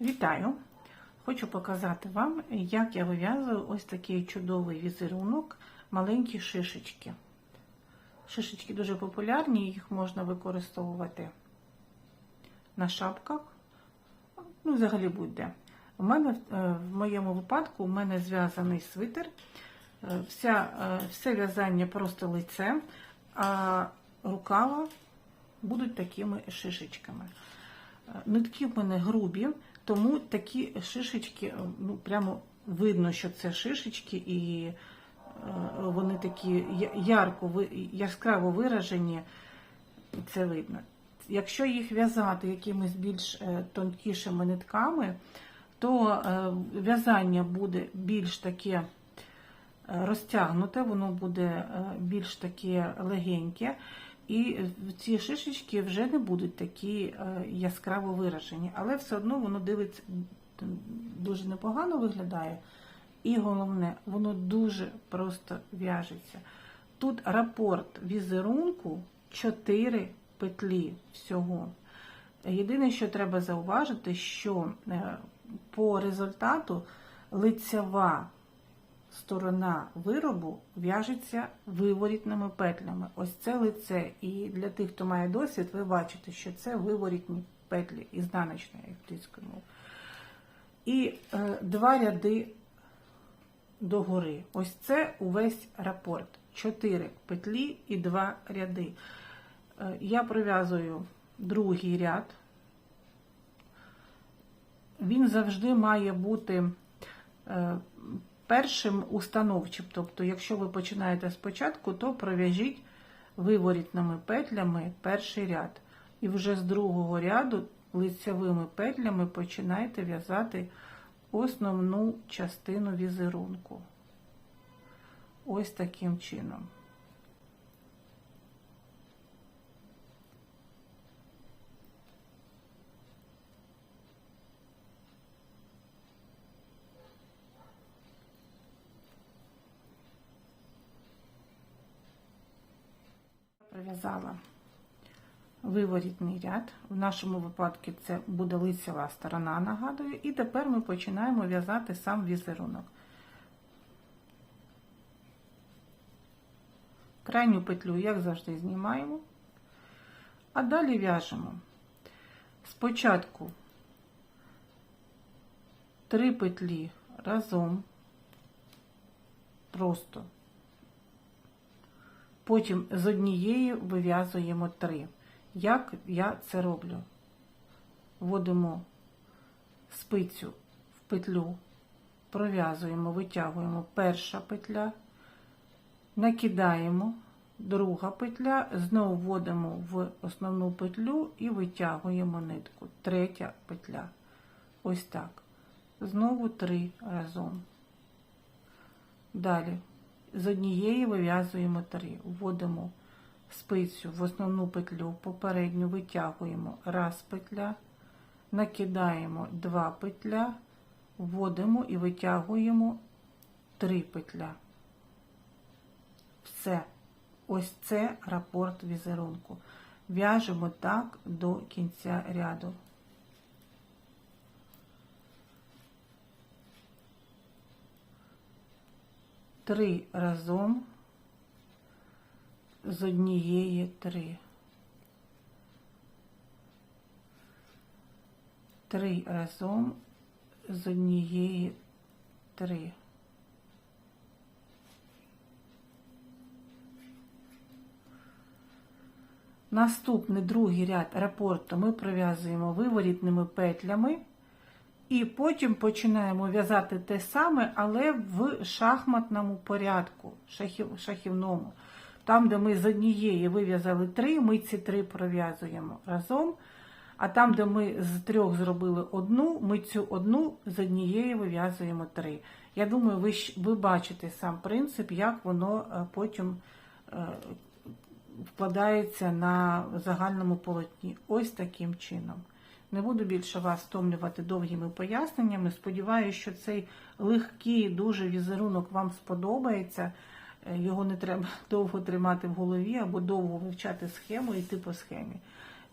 Вітаю! Хочу показати вам, як я вив'язую ось такий чудовий візерунок маленькі шишечки. Шишечки дуже популярні, їх можна використовувати на шапках, ну, взагалі будь-де. У мене, е, в моєму випадку у мене зв'язаний свитер. Е, Вся, е, все в'язання просто лицем, а рукава будуть такими шишечками. Нитки в мене грубі, тому такі шишечки, е, ну прямо видно, що це шишечки, і е, вони такі ярко, яскраво виражені, це видно. Якщо їх в'язати якимись більш е, тонкішими нитками, то в'язання буде більш таке розтягнуте, воно буде більш таке легеньке. І ці шишечки вже не будуть такі е, яскраво виражені, але все одно воно дивиться дуже непогано виглядає. І головне, воно дуже просто в'яжеться. Тут рапорт візерунку 4 петлі всього. Єдине, що треба зауважити, що е, по результату лицева сторона виробу в'яжеться виворітними петлями. Ось це лице. І для тих, хто має досвід, ви бачите, що це виворітні петлі ізнаночної англійської мови. І е, два ряди догори. Ось це увесь рапорт. Чотири петлі і два ряди. Е, я пров'язую другий ряд. Він завжди має бути е, першим установчим. Тобто, якщо ви починаєте спочатку, то пров'яжіть виворітними петлями перший ряд. І вже з другого ряду лицевими петлями починайте в'язати основну частину візерунку. Ось таким чином. Пров'язала виворітний ряд. В нашому випадку це буде лицева сторона, нагадую. І тепер ми починаємо в'язати сам візерунок. Крайню петлю, як завжди, знімаємо, а далі в'яжемо. Спочатку три петлі разом, просто. Потім з однієї вив'язуємо три. Як я це роблю? Вводимо спицю в петлю, пров'язуємо, витягуємо перша петля, накидаємо, друга петля, знову вводимо в основну петлю і витягуємо нитку. Третя петля. Ось так. Знову три разом. Далі з однієї вив'язуємо три, вводимо спицю в основну петлю, попередню витягуємо раз петля, накидаємо два петля, вводимо і витягуємо три петля. Все. Ось це рапорт візерунку. В'яжемо так до кінця ряду. Три разом з однієї три. Три разом з однієї три. Наступний другий ряд рапорту ми пров'язуємо виворітними петлями. І потім починаємо в'язати те саме, але в шахматному порядку, шахів, шахівному. Там, де ми з однієї вив'язали три, ми ці три пров'язуємо разом. А там, де ми з трьох зробили одну, ми цю одну з однієї вив'язуємо три. Я думаю, ви, ви бачите сам принцип, як воно е, потім е, вкладається на загальному полотні. Ось таким чином. Не буду більше вас втомлювати довгими поясненнями. Сподіваюся, що цей легкий дуже візерунок вам сподобається. Е, Його не треба довго тримати в голові або довго вивчати схему і йти по схемі.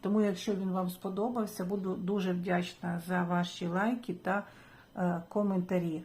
Тому, якщо він вам сподобався, буду дуже вдячна за ваші лайки та е, коментарі.